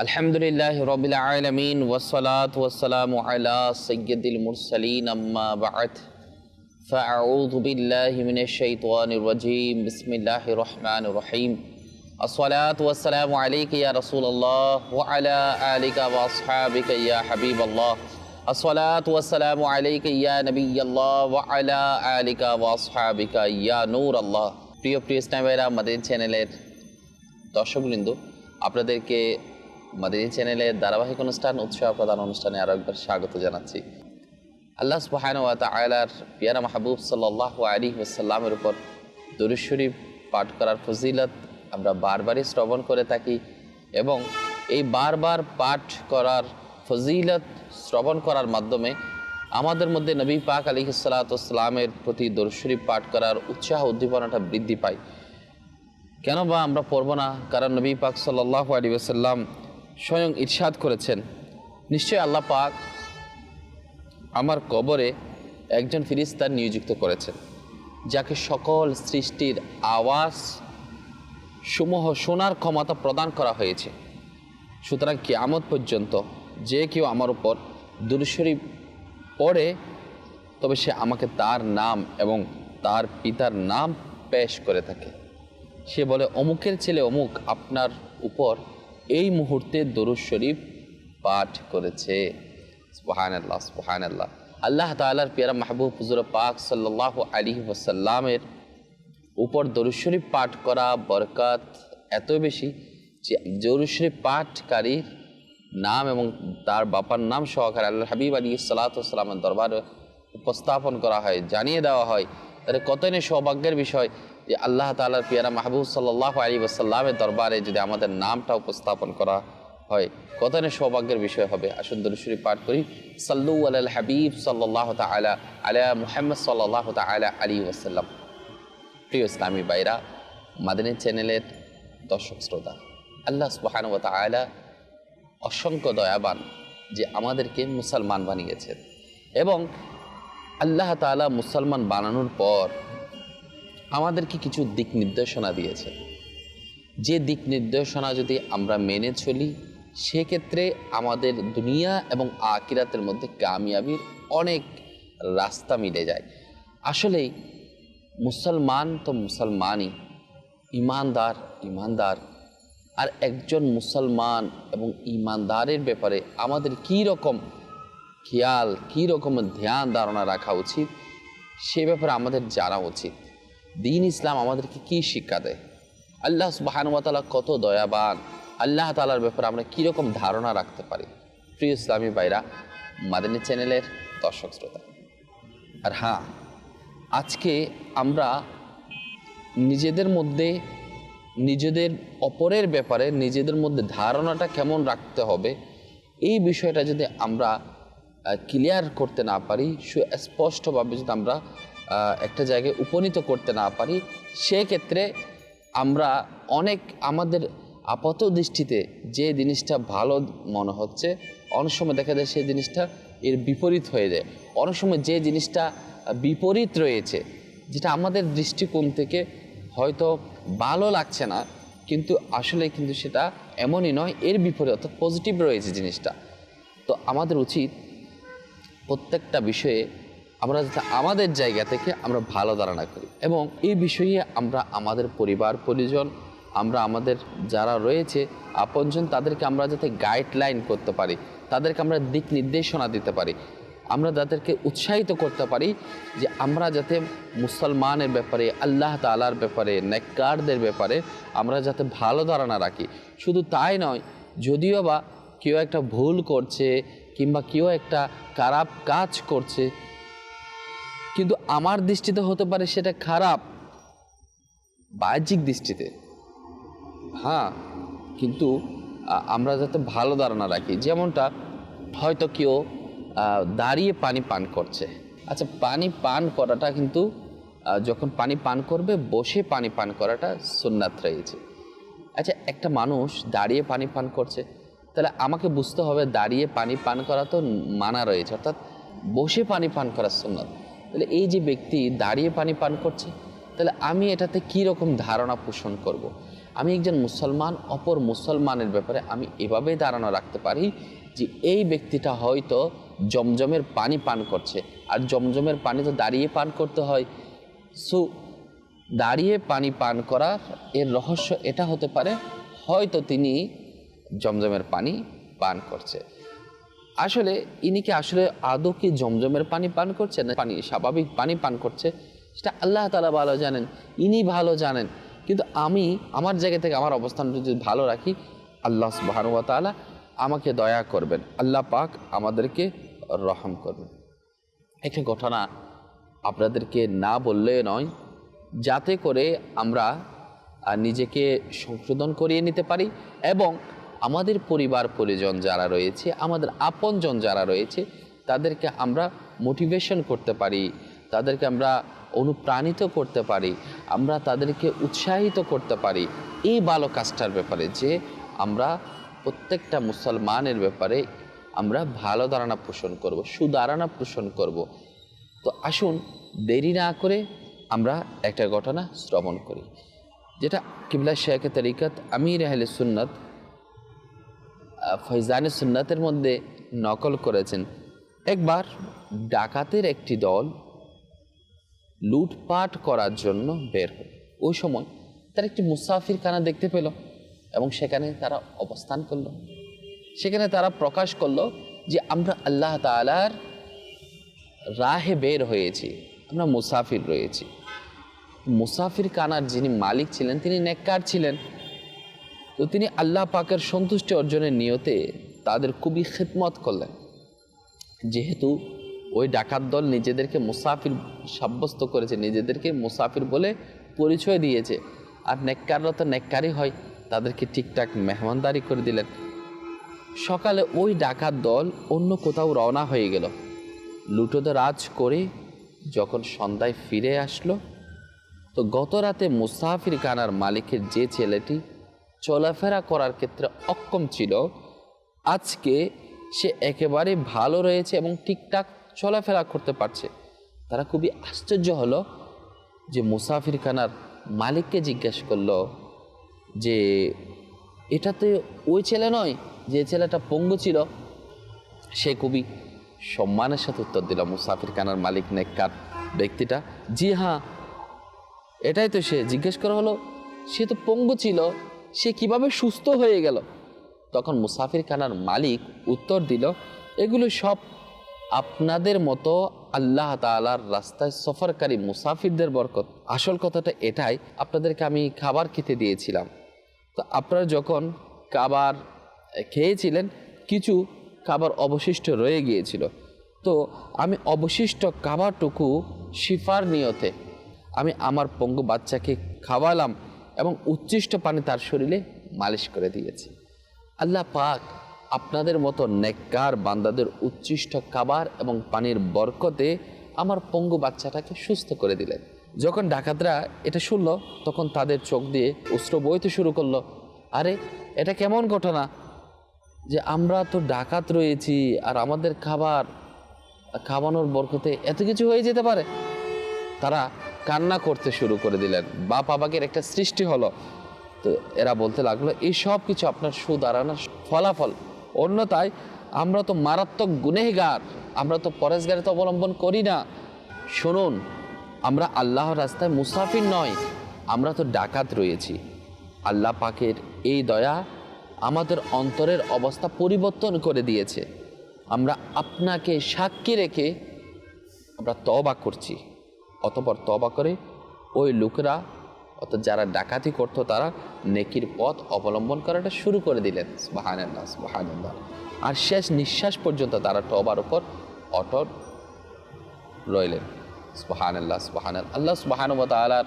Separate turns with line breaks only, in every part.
الحمد لله رب العالمين والصلاة والسلام على سيد المرسلين أما بعد فأعوذ بالله من الشيطان الرجيم بسم الله الرحمن الرحيم الصلاة والسلام عليك يا رسول الله وعلى آلك وأصحابك يا حبيب الله الصلاة والسلام عليك يا نبي الله وعلى آلك وأصحابك يا نور الله প্রিয় প্রিয় ইসলামেরা আমাদের চ্যানেলের দর্শকবৃন্দ আপনাদেরকে মাদিনী চ্যানেলের ধারাবাহিক অনুষ্ঠান, উৎসাহ প্রদান অনুষ্ঠানে আরও একবার স্বাগত জানাচ্ছি। আল্লাহ সুবাহান ওয়া তাআলার পিয়ারা মাহবুব সাল্লাহ আলী ওসাল্লামের উপর দরুদ পাঠ করার ফজিলত আমরা বারবারই শ্রবণ করে থাকি এবং এই বারবার পাঠ করার ফজিলত শ্রবণ করার মাধ্যমে আমাদের মধ্যে নবী পাক আলী সালাতামের প্রতি দরুদ পাঠ করার উৎসাহ, উদ্দীপনাটা বৃদ্ধি পায়। কেন বা আমরা পড়ব না, কারণ নবী পাক সাল্লাহ আলী ওসাল্লাম স্বয়ং ইরশাদ করেছেন। নিশ্চয়ই আল্লাহ পাক আমার কবরে একজন ফিরিস্তার নিয়োজিত করেছেন, যাকে সকল সৃষ্টির আওয়াজ সমূহ শোনার ক্ষমতা প্রদান করা হয়েছে। সুতরাং কিয়ামত পর্যন্ত যে কেউ আমার উপর দুরুশরীফ পড়ে, তবে সে আমাকে তার নাম এবং তার পিতার নাম পেশ করে থাকে। সে বলে, অমুকের ছেলে অমুক আপনার উপর এই মুহূর্তে দরুদ শরীফ পাঠ করেছে। সুহান আল্লাহ সুহান আল্লাহ আল্লাহ তালার পিয়ারা মাহবুব হুজুর পাক সাল্লাহ আলী ওসাল্লামের উপর দরুদ শরীফ পাঠ করা বরকাত এত বেশি যে দরুদ শরীফ পাঠকারীর নাম এবং তার বাপার নাম সহকারে আল্লাহ হাবিব আলী সাল্লাতামের দরবারে উপস্থাপন করা হয়, জানিয়ে দেওয়া হয়। তাহলে কতই সৌভাগ্যের বিষয় যে আল্লাহ তালার পিয়ারা মাহবুব সাল্লাহ আলী ওসাল্লামের দরবারে যদি আমাদের নামটা উপস্থাপন করা হয় কতই সৌভাগ্যের বিষয় হবে। আসুন দরুশরী পাঠ করি। সাল্লু আল হাবিব সাল্লাহ তালা আলা মুহাম্মদ সাল্লাহ তালা আলী ওসাল্লাম প্রিয় ইসলামী বাইরা মাদিনী চ্যানেলের দর্শক শ্রোতা, আল্লাহ সুবাহান ও তালা অসংখ্য দয়াবান যে আমাদেরকে মুসলমান বানিয়েছেন এবং আল্লাহ তালা মুসলমান বানানোর পর আমাদেরকে কিছু দিক নির্দেশনা দিয়েছে। যে দিক নির্দেশনা যদি আমরা মেনে চলি, সেক্ষেত্রে আমাদের দুনিয়া এবং আকিরাতের মধ্যে কামিয়াবির অনেক রাস্তা মিলে যায়। আসলেই মুসলমান তো মুসলমানই, ইমানদার ইমানদার। আর একজন মুসলমান এবং ইমানদারের ব্যাপারে আমাদের কী রকম খেয়াল, কী রকমের ধ্যান, ধারণা রাখা উচিত, সে ব্যাপারে আমাদের জানা উচিত। দিন ইসলাম আমাদেরকে কি শিক্ষা দেয়? আল্লাহ সুবাহানুয়াতালা কত দয়াবান। আল্লাহ তালার ব্যাপারে আমরা কীরকম ধারণা রাখতে পারি? প্রিয় ইসলামী বাইরা মাদানী চ্যানেলের দর্শক শ্রোতা। আর হ্যাঁ আজকে আমরা নিজেদের মধ্যে, নিজেদের অপরের ব্যাপারে নিজেদের মধ্যে ধারণাটা কেমন রাখতে হবে, এই বিষয়টা যদি আমরা ক্লিয়ার করতে না পারি সুস্পষ্টভাবে যদি আমরা একটা জায়গায় উপনীত করতে না পারি, সেক্ষেত্রে আমরা অনেক আমাদের আপাত দৃষ্টিতে যে জিনিসটা ভালো মনে হচ্ছে, অনেক সময় দেখা যায় সেই জিনিসটা এর বিপরীত হয়ে যায়। অনেক সময় যে জিনিসটা বিপরীত রয়েছে, যেটা আমাদের দৃষ্টিকোণ থেকে হয়তো ভালো লাগছে না, কিন্তু আসলে কিন্তু সেটা এমনই নয়, এর বিপরীত অর্থাৎ পজিটিভ রয়েছে জিনিসটা। তো আমাদের উচিত প্রত্যেকটা বিষয়ে আমরা যাতে আমাদের জায়গা থেকে আমরা ভালো ধারণা করি। এবং এই বিষয়ে আমরা আমাদের পরিবার, পরিজন, আমরা আমাদের যারা রয়েছে, আপনজন, তাদেরকে আমরা যাতে গাইডলাইন করতে পারি, তাদেরকে আমরা দিক নির্দেশনা দিতে পারি, আমরা তাদেরকে উৎসাহিত করতে পারি যে আমরা যাতে মুসলমানের ব্যাপারে, আল্লাহ তালার ব্যাপারে, নেককারদের ব্যাপারে আমরা যাতে ভালো ধারণা রাখি। শুধু তাই নয়, যদিও বা কেউ একটা ভুল করছে কিংবা কেউ একটা খারাপ কাজ করছে কিন্তু আমার দৃষ্টিতে হতে পারে সেটা খারাপ, বাহ্যিক দৃষ্টিতে। হ্যাঁ কিন্তু আমরা যাতে ভালো ধারণা রাখি, যেমনটা হয়তো কেউ দাঁড়িয়ে পানি পান করছে। আচ্ছা পানি পান করাটা কিন্তু যখন পানি পান করবে, বসে পানি পান করাটা সুন্নাত রয়েছে। আচ্ছা একটা মানুষ দাঁড়িয়ে পানি পান করছে, তাহলে আমাকে বুঝতে হবে দাঁড়িয়ে পানি পান করা তো মানা রয়েছে, অর্থাৎ বসে পানি পান করার সুন্নাত। তাহলে এই যে ব্যক্তি দাঁড়িয়ে পানি পান করছে, তাহলে আমি এটাতে কী রকম ধারণা পোষণ করব। আমি একজন মুসলমান, অপর মুসলমানের ব্যাপারে আমি এভাবেই ধারণা রাখতে পারি যে এই ব্যক্তিটা হয়তো জমজমের পানি পান করছে, আর জমজমের পানি তো দাঁড়িয়ে পান করতে হয় সো দাঁড়িয়ে পানি পান করার এর রহস্য এটা হতে পারে, হয়তো তিনি জমজমের পানি পান করছে আসলে ইনি কি আসলে আদৌ কি জমজমের পানি পান করছে না পানি স্বাভাবিক পানি পান করছে? সেটা আল্লাহ তালা ভালো জানেন, ইনি ভালো জানেন। কিন্তু আমি আমার জায়গা থেকে আমার অবস্থানটা যদি ভালো রাখি, আল্লাহ সুবাহানুয়া তালা আমাকে দয়া করবেন। আল্লাহ পাক আমাদেরকে রহম করবেন। একটা ঘটনা আপনাদেরকে না বললে নয়, যাতে করে আমরা নিজেকে সংশোধন করিয়ে নিতে পারি এবং আমাদের পরিবার পরিজন যারা রয়েছে, আমাদের আপনজন যারা রয়েছে, তাদেরকে আমরা মোটিভেশন করতে পারি, তাদেরকে আমরা অনুপ্রাণিত করতে পারি, আমরা তাদেরকে উৎসাহিত করতে পারি। এই ভালো কাজটার ব্যাপারে যে আমরা প্রত্যেকটা মুসলমানের ব্যাপারে আমরা ভালো ধারণা পোষণ করব, সুধারণা পোষণ করব। তো আসুন, দেরি না করে আমরা একটা ঘটনা শ্রবণ করি। যেটা কিবলা শেখ তরিকত আমির আহলে সুন্নত ফৈজানে সুন্নাতের মধ্যে নকল করেছেন। একবার ডাকাতের একটি দল লুটপাট করার জন্য বের হল। ওই সময় তার একটি মুসাফির খানা দেখতে পেল এবং সেখানে তারা অবস্থান করল। সেখানে তারা প্রকাশ করল যে, আমরা আল্লাহ তালার রাহে বের হয়েছি, আমরা মুসাফির রয়েছি। মুসাফির কানার যিনি মালিক ছিলেন, তিনি নেককার ছিলেন। তো তিনি আল্লাহ পাকের সন্তুষ্টি অর্জনের নিয়তে তাদের খুবই খেদমত করলেন। যেহেতু ওই ডাকাত দল নিজেদেরকে মুসাফির সাব্যস্ত করেছে, নিজেদেরকে মুসাফির বলে পরিচয় দিয়েছে আর নেককাররা তো নেককারই হয়, তাদেরকে ঠিকঠাক মেহমানদারি করে দিলেন। সকালে ওই ডাকাত দল অন্য কোথাও রওনা হয়ে গেল। লুটোতে রাজ করে যখন সন্ধ্যায় ফিরে আসলো, তো গত রাতে মুসাফির খানার মালিকের যে ছেলেটি চলাফেরা করার ক্ষেত্রে অক্ষম ছিল। আজকে সে একেবারে ভালো রয়েছে এবং ঠিকঠাক চলাফেরা করতে পারছে। তারা খুবই আশ্চর্য হলো যে মুসাফির খানার মালিককে জিজ্ঞেস করল যে, এটা তো ওই ছেলে নয়, যে ছেলেটা পঙ্গু ছিল? সে খুবই সম্মানের সাথে উত্তর দিল মুসাফির খানার মালিক, নেককার ব্যক্তিটা। জি হ্যাঁ। এটাই তো সে জিজ্ঞেস করা হলো, সে তো পঙ্গু ছিল। সে কীভাবে সুস্থ হয়ে গেল? তখন মুসাফির খানার মালিক উত্তর দিল, এগুলো সব আপনাদের মতো আল্লাহ তালার রাস্তায় সফরকারী মুসাফিরদের বরকত। আসল কথাটা এটাই, আপনাদেরকে আমি খাবার খেতে দিয়েছিলাম। তো আপনারা যখন খাবার খেয়েছিলেন, কিছু খাবার অবশিষ্ট রয়ে গিয়েছিল। তো আমি অবশিষ্ট খাবারটুকু শিফার নিয়তে আমি আমার পঙ্গু বাচ্চাকে খাওয়ালাম। এবং উচ্ছিষ্ট পানি তার শরীরে মালিশ করে দিয়েছি। আল্লাহ পাক আপনাদের মতো নেককার বান্দাদের উচ্ছিষ্ট খাবার এবং পানির বরকতে আমার পঙ্গু বাচ্চাটাকে সুস্থ করে দিলেন। যখন ডাকাতরা এটা শুনলো, তখন তাদের চোখ দিয়ে অস্ত্র বইতে শুরু করল, আরে, এটা কেমন ঘটনা যে আমরা তো ডাকাত রয়েছি আর আমাদের খাবার, খাওয়ানোর বরকতে এত কিছু হয়ে যেতে পারে? তারা কান্না করতে শুরু করে দিলেন। বাপ আবাকের একটা সৃষ্টি হলো। তো এরা বলতে লাগল, এই সব কিছু আপনার সুদারানোর ফলাফল। অন্যথায়, আমরা তো মারাত্মক গুনেহগার, আমরা তো পরেশগারিতে অবলম্বন করি না। শুনুন, আমরা আল্লাহর রাস্তায় মুসাফির নয়, আমরা তো ডাকাত রয়েছি। আল্লাহ পাকের এই দয়া আমাদের অন্তরের অবস্থা পরিবর্তন করে দিয়েছে। আমরা আপনাকে সাক্ষী রেখে আমরা তবা করছি। অতপর তবা করে। ওই লোকেরা, অর্থাৎ যারা ডাকাতি করতো, তারা নেকির পথ অবলম্বন করাটা শুরু করে দিলেন। বাহানাল্লাহ বাহানাল্লাহ আর শেষ নিঃশ্বাস পর্যন্ত তারা তবার উপর অটল রইলেন। সুবাহান আল্লাহ সুবাহান আল্লাহ সুবাহান তালার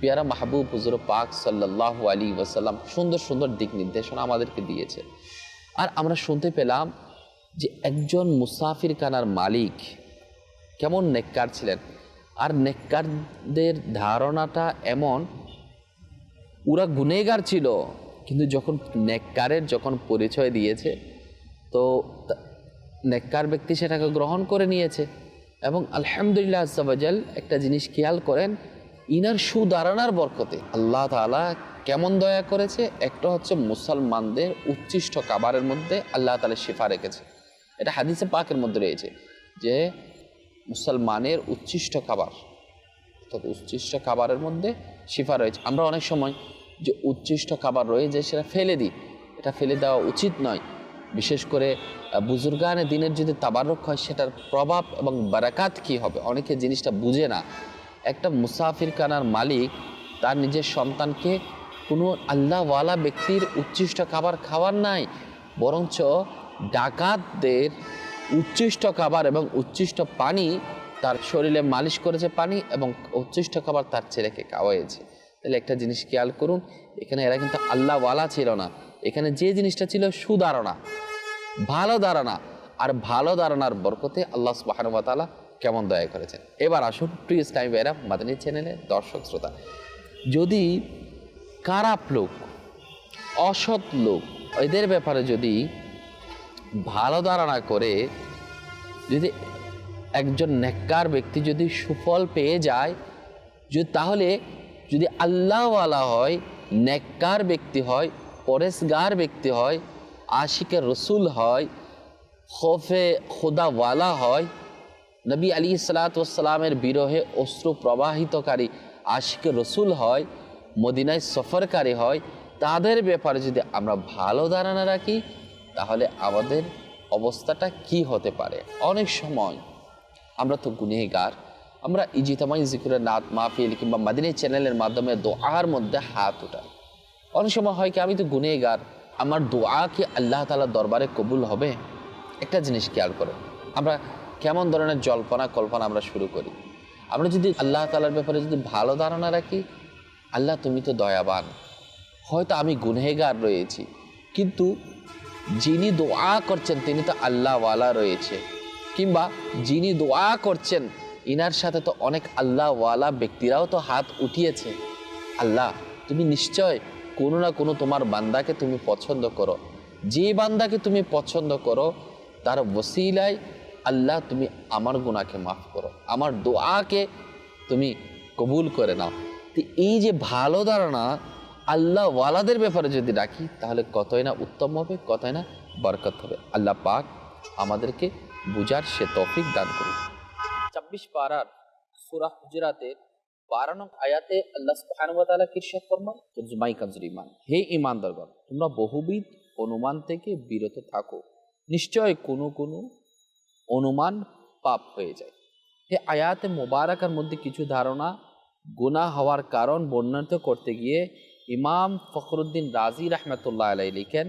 পিয়ারা মাহবুব হুজুর পাক সাল্লাহ আলী ওয়াসাল্লাম সুন্দর সুন্দর দিক নির্দেশনা আমাদেরকে দিয়েছে। আর আমরা শুনতে পেলাম যে একজন মুসাফির কানার মালিক কেমন নেককার ছিলেন। আর নেককারদের ধারণাটা এমন, ওরা গুনেগার ছিল, কিন্তু যখন নেককারের যখন পরিচয় দিয়েছে, তো নেককার ব্যক্তি সেটাকে গ্রহণ করে নিয়েছে। এবং আলহামদুলিল্লাহ আজাল একটা জিনিস খেয়াল করেন, ইনার সুধারণার বরকতে। আল্লাহ তালা কেমন দয়া করেছে, একটা হচ্ছে মুসলমানদের উচ্ছিষ্ট কাবারের মধ্যে আল্লাহ তালা শিফা রেখেছে। এটা হাদিসে পাকের মধ্যে রয়েছে যে মুসলমানের উচ্ছিষ্ট খাবার। অর্থাৎ উচ্ছিষ্ট খাবারের মধ্যে শিফা রয়েছে। আমরা অনেক সময় যে উচ্ছিষ্ট খাবার রয়েছে সেটা ফেলে দিই। এটা ফেলে দেওয়া উচিত নয়। বিশেষ করে বুজুর্গানে দিনের যদি তাবারক হয়, সেটার প্রভাব এবং বারাকাত কি হবে? অনেকে জিনিসটা বুঝে না। একটা মুসাফির কানার মালিক তার নিজের সন্তানকে কোনো আল্লাহওয়ালা ব্যক্তির উচ্ছিষ্ট খাবার খাওয়ার নাই, বরঞ্চ ডাকাতদের উচ্ছিষ্ট খাবার এবং উচ্ছিষ্ট পানি তার শরীরে মালিশ করেছে পানি এবং উচ্ছিষ্ট খাবার তার ছেলেকে খাওয়াইছে তাহলে একটা জিনিস খেয়াল করুন, এখানে এরা কিন্তু আল্লাহওয়ালা ছিল না। এখানে যে জিনিসটা ছিল সুধারণা, ভালো ধারণা, আর ভালো ধারণার বরকতে আল্লাহ সুবাহানুবাতালা কেমন দয়া করেছেন। এবার আসুন প্রিয় ইসলামী ভাইরা মাদানী চ্যানেলে দর্শক শ্রোতা, যদি খারাপ লোক, অসৎ লোক, এদের ব্যাপারে যদি ভালো ধারণা করে যদি একজন নেককার ব্যক্তি যদি সুফল পেয়ে যায়, যদি তাহলে যদি আল্লাহওয়ালা হয়, নেককার ব্যক্তি হয়, পরেশগার ব্যক্তি হয়, আশিকে রসুল হয়, খোফে খোদাওয়ালা হয়, নবী আলী সালাতামের বিরহে অশ্রু প্রবাহিতকারী আশিকে রসুল হয়, মদিনায় সফরকারী হয়, তাদের ব্যাপারে যদি আমরা ভালো ধারণা রাখি তাহলে আমাদের অবস্থাটা কি হতে পারে? অনেক সময় আমরা তো গুনেগার আমরা ইজিতামাই জিকুরের নাত মাহফিল কিংবা মাদিনী চ্যানেলের মাধ্যমে দোয়ার মধ্যে হাত উঠাই অনেক সময় হয় কি, আমি তো গুনেগার আমার দোয়া কি আল্লাহ তালার দরবারে কবুল হবে? একটা জিনিস খেয়াল করে, আমরা কেমন ধরনের জল্পনা কল্পনা আমরা শুরু করি? আমরা যদি আল্লাহ তালার ব্যাপারে যদি ভালো ধারণা রাখি, আল্লাহ তুমি তো দয়াবান। হয়তো আমি গুনহেগার রয়েছি, কিন্তু যিনি দোয়া করছেন, তিনি তো আল্লাহওয়ালা রয়েছে। কিংবা যিনি দোয়া করছেন, ইনার সাথে তো অনেক আল্লাহওয়ালা ব্যক্তিরাও তো হাত উঠিয়েছে। আল্লাহ, তুমি নিশ্চয় কোনো না কোনো তোমার বান্দাকে তুমি পছন্দ করো। যে বান্দাকে তুমি পছন্দ করো, তার ওসিলায় আল্লাহ তুমি আমার গুণাকে মাফ করো। আমার দোয়াকে তুমি কবুল করে নাও। তো এই যে ভালো ধারণা আল্লাহ ওয়ালাদের ব্যাপারে যদি রাখি, তাহলে কতই না উত্তম হবে, কতই না বরকত হবে। আল্লাহ পাক আমাদেরকে বুজার সে তফিক দান করুন। ছাব্বিশ পাড়ার সুরা হুজরাতের বারো নং আয়াতে আল্লাহ তাআলা কিরশাদ ফরমান তুজমাই কাজর ইমান হে ইমানদারগণ তোমরা বহুবিধ অনুমান থেকে বিরত থাকো। নিশ্চয় কোনো কোনো অনুমান পাপ হয়ে যায়। হে আয়াতে মোবারকার মধ্যে কিছু ধারণা গুনাহ হওয়ার কারণ বর্ণিত করতে গিয়ে ইমাম ফখরুদ্দিন রাজি রহমতুল্লাহ আলাই লিখেন,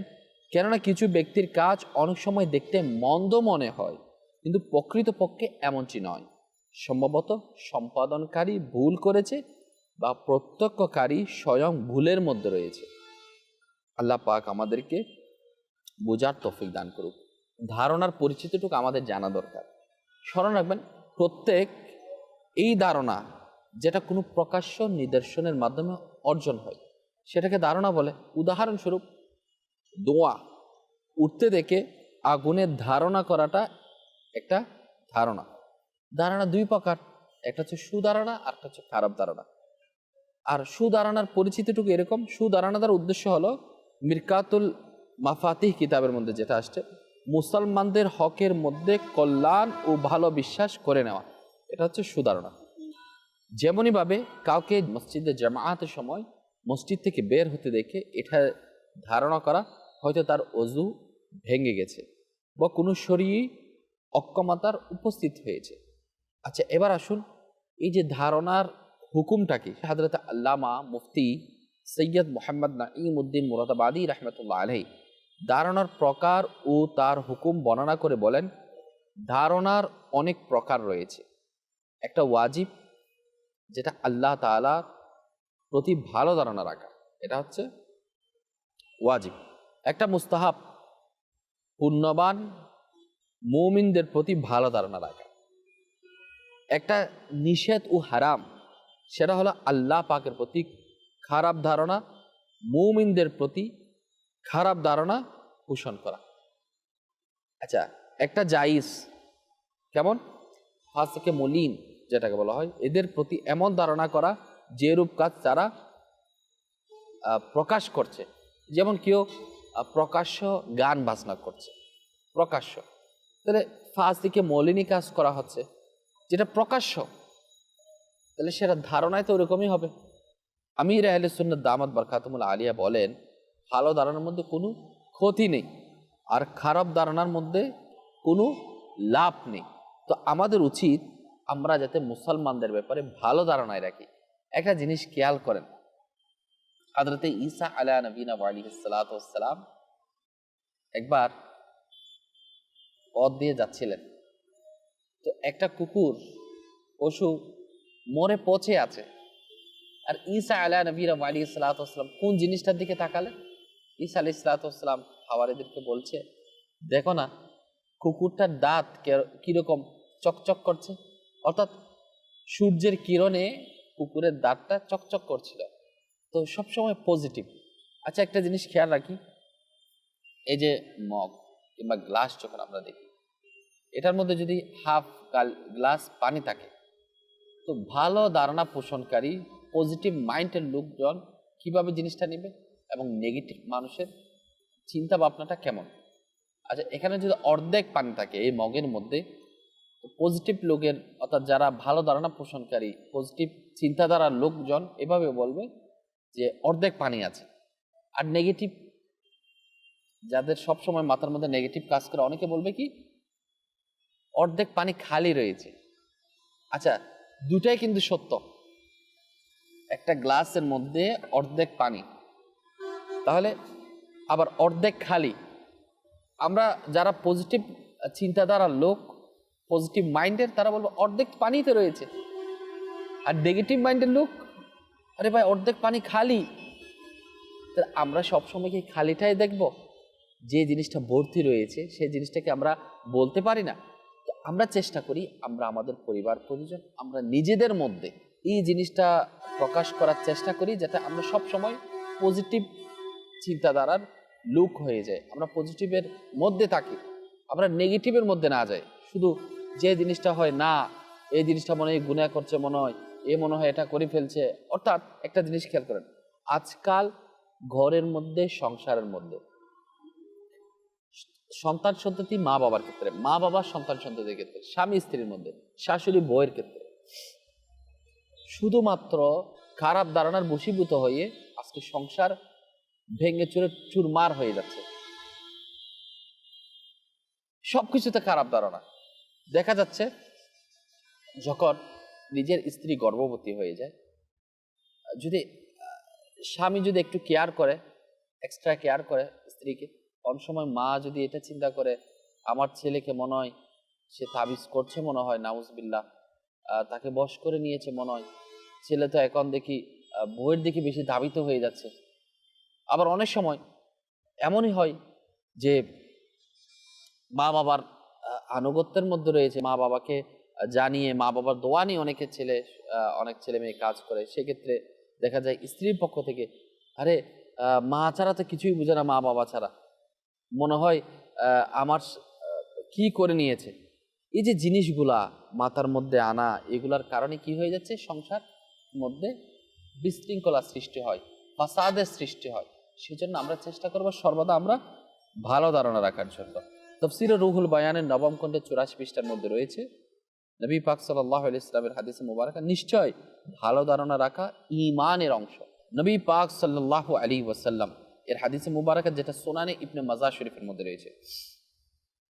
কেননা কিছু ব্যক্তির কাজ অনেক সময় দেখতে মন্দ মনে হয়, কিন্তু প্রকৃতপক্ষে এমনটি নয়। সম্ভবত সম্পাদনকারী ভুল করেছে বা প্রত্যক্ষকারী স্বয়ং ভুলের মধ্যে রয়েছে। আল্লাহ পাক আমাদেরকে বোঝার তফিক দান করুক। ধারণার পরিচিতিটুকু আমাদের জানা দরকার। স্মরণ রাখবেন, প্রত্যেক এই ধারণা যেটা কোনো প্রকাশ্য নিদর্শনের মাধ্যমে অর্জন হয়। সেটাকে ধারণা বলে। উদাহরণস্বরূপ, দোয়া। উঠতে দেখে আগুনের ধারণা করাটা একটা ধারণা। ধারণা দুই প্রকার। একটা হচ্ছে সুধারণা, আর একটা হচ্ছে খারাপ ধারণা। আর সুধারণার পরিচিতিটুকু এরকম। সুধারণার উদ্দেশ্য হলো, মিরকাতুল মাফাতিহ কিতাবের মধ্যে যেটা আসছে, মুসলমানদের হকের মধ্যে কল্যাণ ও ভালো বিশ্বাস করে নেওয়া। এটা হচ্ছে সুধারণা। যেমনইভাবে কাউকে মসজিদে জামায়াতের সময় মসজিদ থেকে বের হতে দেখে এটা ধারণা করা হয়তো তার অজু ভেঙে গেছে বা কোনো শরীর অক্ষমতার উপস্থিত হয়েছে। আচ্ছা এবার আসুন এই যে ধারণার হুকুমটা কি হাজরত আল্লামা মুফতি সৈয়দ মোহাম্মদ নাঈম উদ্দিন মুরাদাবাদী রহমতুল্লাহ আলহী ধারণার প্রকার ও তার হুকুম বর্ণনা করে বলেন, ধারণার অনেক প্রকার রয়েছে। একটা ওয়াজিব যেটা আল্লাহ তালার প্রতি ভালো ধারণা রাখা। এটা হচ্ছে ওয়াজিব। একটা মুস্তাহাব, পুণ্যবান মৌমিনদের প্রতি ভালো ধারণা রাখা। একটা নিষেধ ও হারাম, সেটা হলো আল্লাহ পাকের প্রতি খারাপ ধারণা, মৌমিনদের প্রতি খারাপ ধারণা পোষণ করা। আচ্ছা একটা জাইজ, কেমন? ফাঁসকে মলিন, যেটাকে বলা হয়, এদের প্রতি এমন ধারণা করা যে রূপ কাজ তারা প্রকাশ করছে। যেমন কেউ প্রকাশ্য গান বাজনা করছে। প্রকাশ্য। তাহলে ফাঁস দিকে মলিনী কাজ করা হচ্ছে, যেটা প্রকাশ্য। তাহলে সেটা ধারণায় তো ওরকমই হবে। আমির আহলে সুন্নত দামাত বরকাতমুল আলিয়া বলেন, ভালো ধারণার মধ্যে কোনো ক্ষতি নেই, আর খারাপ ধারণার মধ্যে কোনো লাভ নেই। তো আমাদের উচিত আমরা যাতে মুসলমানদের ব্যাপারে ভালো ধারণায় রাখি। একটা জিনিস খেয়াল করেন। হাজরতে ঈসা আলা নবীনা আলী সালাতাম একবার পথ দিয়ে যাচ্ছিলেন। তো একটা কুকুর পশু মরে পচে আছে। আর ঈসা আলা নবীর আলী সালাতাম কোন জিনিসটার দিকে তাকালেন? ঈসা আলি সালাতাম হাওয়ারিদেরকে বলছে, দেখো না, কুকুরটার দাঁত কীরকম চকচক করছে। অর্থাৎ সূর্যের কিরণে কুকুরের দাঁতটা চকচক করছিল। তো সবসময় পজিটিভ আচ্ছা একটা জিনিস খেয়াল রাখি। এই যে মগ কিংবা গ্লাস যখন আমরা দেখি, এটার মধ্যে যদি হাফ গ্লাস পানি থাকে, তো ভালো ধারণা পোষণকারী পজিটিভ মাইন্ডের লোকজন কীভাবে জিনিসটা নেবে এবং নেগেটিভ মানুষের চিন্তা ভাবনাটা কেমন? আচ্ছা এখানে যদি অর্ধেক পানি থাকে এই মগের মধ্যে পজিটিভ লোকের অর্থাৎ যারা ভালো ধারণা পোষণকারী পজিটিভ চিন্তাধারার লোকজন এভাবে বলবে যে অর্ধেক পানি আছে। আর নেগেটিভ যাদের সব সময় মাথার মধ্যে নেগেটিভ কাজ করে, অনেকে বলবে কি, অর্ধেক পানি খালি রয়েছে। আচ্ছা দুটাই কিন্তু সত্য। একটা গ্লাসের মধ্যে অর্ধেক পানি। তাহলে আবার অর্ধেক খালি। আমরা যারা পজিটিভ চিন্তাধারার লোক পজিটিভ মাইন্ডের তারা বলব, অর্ধেক পানিতে রয়েছে। আর নেগেটিভ মাইন্ডের লোক, আরে ভাই, অর্ধেক পানি খালি। তা আমরা সবসময় কি খালিটাই দেখব? যে জিনিসটা ভর্তি রয়েছে সেই জিনিসটাকে আমরা বলতে পারি না। তো আমরা চেষ্টা করি, আমরা আমাদের পরিবার পরিজন আমরা নিজেদের মধ্যে এই জিনিসটা প্রকাশ করার চেষ্টা করি, যাতে আমরা সব সময় পজিটিভ চিন্তাধারার লুক হয়ে যায় আমরা পজিটিভের মধ্যে থাকি, আমরা নেগেটিভের মধ্যে না যাই। শুধু যে জিনিসটা হয় না, এই জিনিসটা মনে হয় গুণা করছে মনে হয়, এ মনে হয় এটা করে ফেলছে, অর্থাৎ একটা জিনিস খেয়াল করেন, আজকাল ঘরের মধ্যে, সংসারের মধ্যে। সন্তান সন্ততি মা বাবার ক্ষেত্রে, মা বাবার সন্তান সন্ততির ক্ষেত্রে, স্বামী স্ত্রীর মধ্যে, শাশুড়ি বউয়ের ক্ষেত্রে। শুধুমাত্র খারাপ ধারণার বশীভূত হয়ে আজকে সংসার ভেঙে চুরে চুরমার হয়ে যাচ্ছে। সবকিছুতে খারাপ ধারণা। দেখা যাচ্ছে যখন নিজের স্ত্রী গর্ভবতী হয়ে যায় যদি স্বামী যদি একটু কেয়ার করে এক্সট্রা কেয়ার করে স্ত্রীকে অনেক সময় মা যদি এটা চিন্তা করে আমার ছেলেকে মনে হয় সে তাবিজ করছে মনে হয় নাউজবিল্লা তাকে বশ করে নিয়েছে মনে হয় ছেলে তো এখন দেখি আহ, বউয়ের দিকে বেশি ধাবিত হয়ে যাচ্ছে। আবার অনেক সময় এমনই হয় যে মা বাবার আনুগত্যের মধ্যে রয়েছে, মা বাবাকে জানিয়ে, মা বাবার দোয়া নিয়ে অনেকের ছেলে অনেক ছেলে মেয়ে কাজ করে। সেক্ষেত্রে দেখা যায় স্ত্রীর পক্ষ থেকে, আরে মা ছাড়া তো কিছুই বুঝে না মা বাবা ছাড়া। মনে হয় আমার কি করে নিয়েছে? এই যে জিনিসগুলা মাথার মধ্যে আনা, এগুলার কারণে কি হয়ে যাচ্ছে? সংসার মধ্যে বিশৃঙ্খলা সৃষ্টি হয়, ফাসাদের সৃষ্টি হয়। সেজন্য আমরা চেষ্টা করব সর্বদা আমরা ভালো ধারণা রাখার জন্য। তফসির রুহুল বায়ানের নবম খণ্ডে চুরাশি পৃষ্ঠার মধ্যে রয়েছে, নবী পাক সাল্লাহ ইসলামের হাদিসে মুবারকা, নিশ্চয় ভালো ধারণা রাখা ইমানের অংশ। নবী পাক সাল্লাহ আলী ওয়াসাল্লাম এর হাদিসে মুবারকা যেটা সোনানে ইবনে মাজা শরীফের মধ্যে রয়েছে।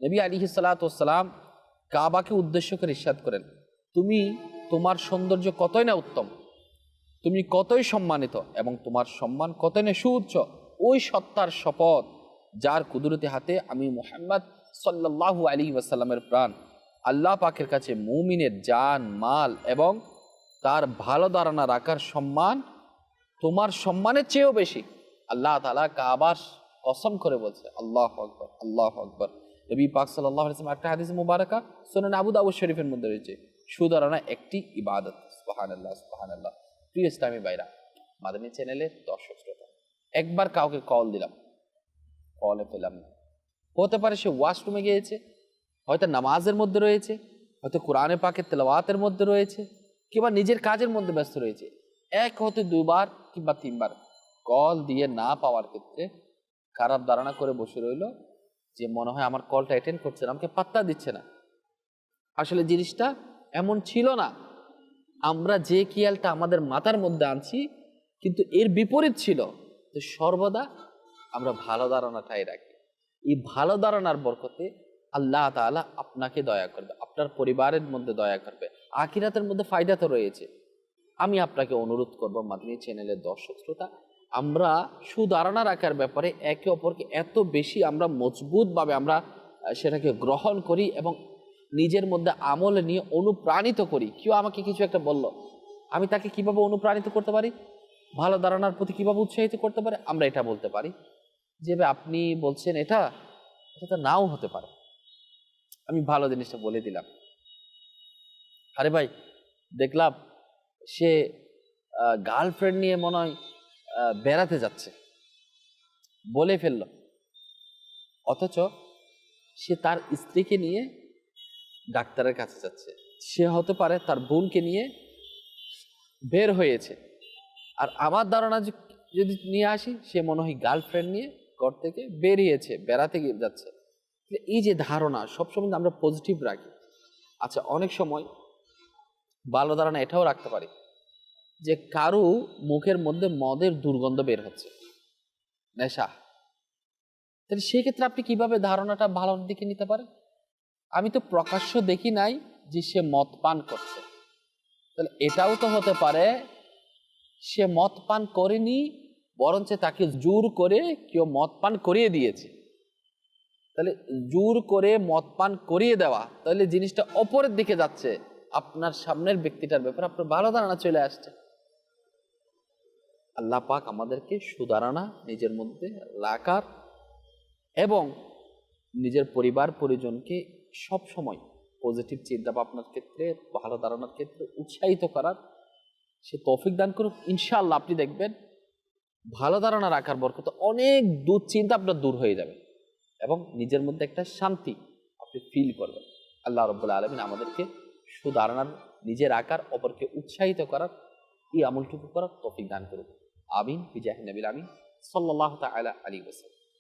নবী আলী সালাতাম কাবাকে উদ্দেশ্য করে ইস্বাদ করেন, তুমি তোমার সৌন্দর্য কতই না উত্তম, তুমি কতই সম্মানিত এবং তোমার সম্মান কতই না সুউচ্চ, ওই সত্তার শপথ যার কুদরতি হাতে আমি মোহাম্মদ সাল্লাল্লাহু আলী ওয়াসাল্লামের প্রাণ আল্লাহ পাকের কাছে মুমিনের জান, মাল এবং তার ভালো ধারণা রাখার সম্মান তোমার সম্মানের চেয়েও বেশি। আল্লাহ তালা কাবার কসম করে বলছে, আল্লাহ আকবর আল্লাহ আকবর। নবী পাক সাল্লাহ আলাইসলাম একটা হাদিস মুবারকা সোনান আবু দাউদ শরীফের মধ্যে রয়েছে। সুধারণা একটি ইবাদত। সুবাহান আল্লাহ সুবাহান আল্লাহ প্রিয় ইসলামী বাইরা মাদানী চ্যানেলের দর্শক শ্রোতা, একবার কাউকে কল দিলাম। কলে পেলাম না। হতে পারে সে ওয়াশরুমে গিয়েছে, হয়তো নামাজের মধ্যে রয়েছে, হয়তো কোরআনে পাকের তেলাওয়াতের মধ্যে রয়েছে, কিংবা নিজের কাজের মধ্যে ব্যস্ত রয়েছে। এক হতে দুবার কিংবা তিনবার কল দিয়ে না পাওয়ার ক্ষেত্রে খারাপ ধারণা করে বসে রইল যে মনে হয় আমার কলটা অ্যাটেন্ড করছে না, আমাকে পাত্তা দিচ্ছে না। আসলে জিনিসটা এমন ছিল না। আমরা যে খেয়ালটা আমাদের মাথার মধ্যে আনছি, কিন্তু এর বিপরীত ছিল যে সর্বদা আমরা ভালো ধারণাটাই রাখি। এই ভালো ধারণার বরকতে আল্লাহ তাআলা আপনাকে দয়া করবে, আপনার পরিবারের মধ্যে দয়া করবে, আখিরাতের মধ্যে ফায়দা তো রয়েছে। আমি আপনাকে অনুরোধ করব, মাদিনী চ্যানেলের দর্শক শ্রোতা, আমরা সুধারণা রাখার ব্যাপারে একে অপরকে এত বেশি আমরা মজবুতভাবে আমরা সেটাকে গ্রহণ করি এবং নিজের মধ্যে আমল নিয়ে অনুপ্রাণিত করি। কেউ আমাকে কিছু একটা বলল, আমি তাকে কীভাবে অনুপ্রাণিত করতে পারি? ভালো ধারণার প্রতি কীভাবে উৎসাহিত করতে পারে? আমরা এটা বলতে পারি। যে আপনি বলছেন এটা এটা তো নাও হতে পারে। আমি ভালো জিনিসটা বলে দিলাম। আরে ভাই, দেখলাম সে গার্লফ্রেন্ড নিয়ে মনে হয় বেড়াতে যাচ্ছে। বলে ফেলল। অথচ সে তার স্ত্রীকে নিয়ে ডাক্তারের কাছে যাচ্ছে। সে হতে পারে তার বোনকে নিয়ে বের হয়েছে। আর আমার ধারণা যদি নিয়ে আসি, সে মনে হয় গার্লফ্রেন্ড নিয়ে ঘর থেকে বেরিয়েছে, বেড়াতে গিয়ে যাচ্ছে। এই যে ধারণা, সবসময় আমরা পজিটিভ রাখি। আচ্ছা অনেক সময় ভালো ধারণা এটাও রাখতে পারি যে কারু মুখের মধ্যে মদের দুর্গন্ধ বের হচ্ছে। নেশা। তাহলে সেক্ষেত্রে আপনি কীভাবে ধারণাটা ভালোর দিকে নিতে পারেন? আমি তো প্রকাশ্য দেখি নাই যে সে মদ পান করছে। তাহলে এটাও তো হতে পারে, সে মদ পান করেনি বরঞ্চ তাকে জোর করে কেউ মদ পান করিয়ে দিয়েছে। তাহলে জোর করে মদ পান করিয়ে দেওয়া, তাহলে জিনিসটা অপরের দিকে যাচ্ছে। আপনার সামনের ব্যক্তিটার ব্যাপারে আপনার ভালো ধারণা চলে আসছে। আল্লাহ পাক আমাদেরকে সুধারণা নিজের মধ্যে রাখার এবং নিজের পরিবার পরিজনকে সব সময় পজিটিভ চিন্তা ভাবনার ক্ষেত্রে, ভালো ধারণার ক্ষেত্রে উৎসাহিত করার সে তৌফিক দান করুক। ইনশাআল্লাহ আপনি দেখবেন ভালো ধারণা রাখার বরকত, অনেক দুশ্চিন্তা আপনার দূর হয়ে যাবে এবং নিজের মধ্যে একটা শান্তি আপনি ফিল করবেন। আল্লাহ রব্বুল্লা আলমিন আমাদেরকে সুধারণার নিজের আকার, অপরকে উৎসাহিত করার এই আমলটুকু করার তফিক দান করুন আমিন বিজাহিন নবীল আমিন। সাল্লাহ তালা আলী ওসালাম